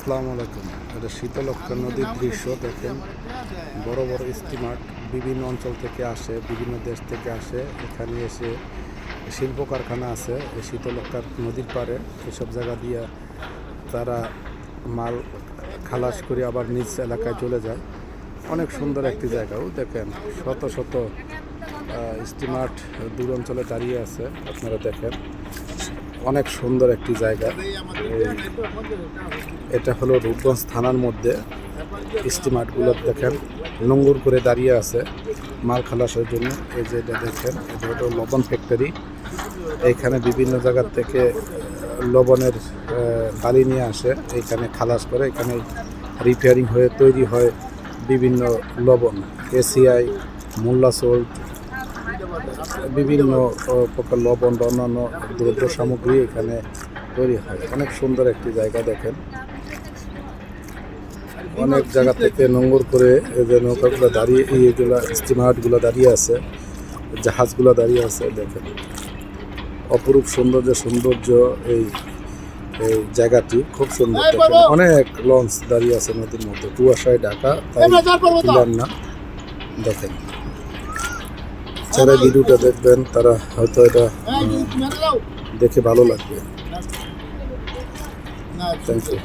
আসসালামু আলাইকুম। এটা শীতলক্ষা নদীর দৃশ্য, দেখেন। বড় বড় স্টিমার বিভিন্ন অঞ্চল থেকে আসে, বিভিন্ন দেশ থেকে আসে। এখানে এসে শিল্প কারখানা আছে, এই শীতলক্ষার নদীর পাড়ে। এসব জায়গা দিয়ে তারা মাল খালাস করে আবার নিজ এলাকায় চলে যায়। অনেক সুন্দর একটি জায়গাও, দেখেন। শত শত স্টিমার্ট দূর অঞ্চলে দাঁড়িয়ে আছে, আপনারা দেখেন। অনেক সুন্দর একটি জায়গা। এটা হলো রূপগঞ্জ থানার মধ্যে। স্টিমার্টগুলো দেখেন নোংর করে দাঁড়িয়ে আছে মাল খালাসের জন্য। এই যে এটা দেখেন, এটা হলো লবণ ফ্যাক্টরি এইখানে বিভিন্ন জায়গার থেকে লবণের বালি নিয়ে আসে। এইখানে খালাস করে, এখানে রিপেয়ারিং হয়ে তৈরি হয় বিভিন্ন লবণ। এসিআই, মোল্লা সোল্ট বিভিন্ন প্রকার লবণ বা অন্যান্য দ্রব্য সামগ্রী এখানে তৈরি হয়। অনেক সুন্দর একটি জায়গা দেখেন। অনেক জায়গা থেকে নোংর করে এই যে নৌকাগুলো দাঁড়িয়ে এইগুলো স্টিমারগুলো দাঁড়িয়ে আছে জাহাজগুলো দাঁড়িয়ে আছে দেখেন। অপরূপ সৌন্দর্য সৌন্দর্য এই এই জায়গাটি খুব সুন্দর দেখেন। অনেক লঞ্চ দাঁড়িয়ে আছে নদীর মধ্যে। কুয়াশায় ঢাকা তাই না দেখেন। যারা ভিডিওটা দেখবেন তারা হয়তো এটা দেখে ভালো লাগবে। Thank you